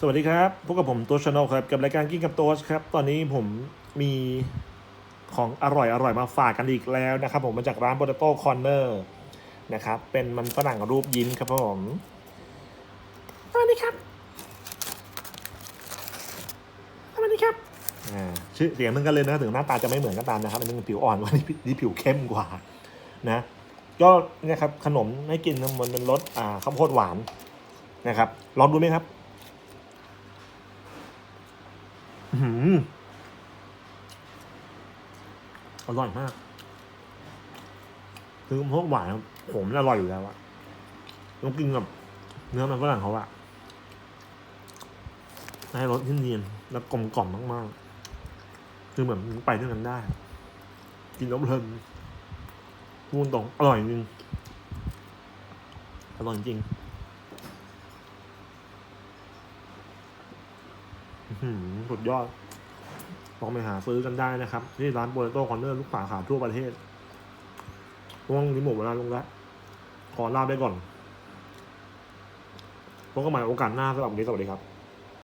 สวัสดีครับพบกับผมตัวชานอลครับ กับรายการกินกับโต๊ชครับ ตอนนี้ผมมีของอร่อยอร่อยมาฝากกันอีกแล้วนะครับ ผมมาจากร้าน Potato Corner นะครับ เป็นมันฝรั่งรูปยิ้มครับผมสวัสดีครับสวัสดีครับอ่าชื่อเสียงเหมือนกันเลยนะ ถึงหน้าตาจะไม่เหมือนกันตามนะครับอันนี้ผิวอ่อนกว่านี่นี่ผิวเข้มกว่านะก็เนี่ยครับขนมให้กินมันเป็นรสอ่าข้าวโพดหวานนะครับลองดูไหมครับ อร่อยมาก คือพวกหวานผมอร่อยอยู่แล้วอะต้องกินกับเนื้อมันฝรั่งเขาอะให้รสที่เนียนแล้วกลมกล่อมมากๆ คือเหมือนไปด้วยกันได้ กินแล้วเพลินพูดตรงอร่อยจริงอร่อยจริง อื้อหือ สุดยอดลองไปหาซื้อกันได้นะครับที่ร้านโบเลโต้คอนเนอร์ลูกฝาขาทั่วประเทศช่วงนี้หมดเวลาลงแล้ว ขอลาไปก่อนพบกันใหม่โอกาสหน้าสำหรับวันนี้สวัสดีครับ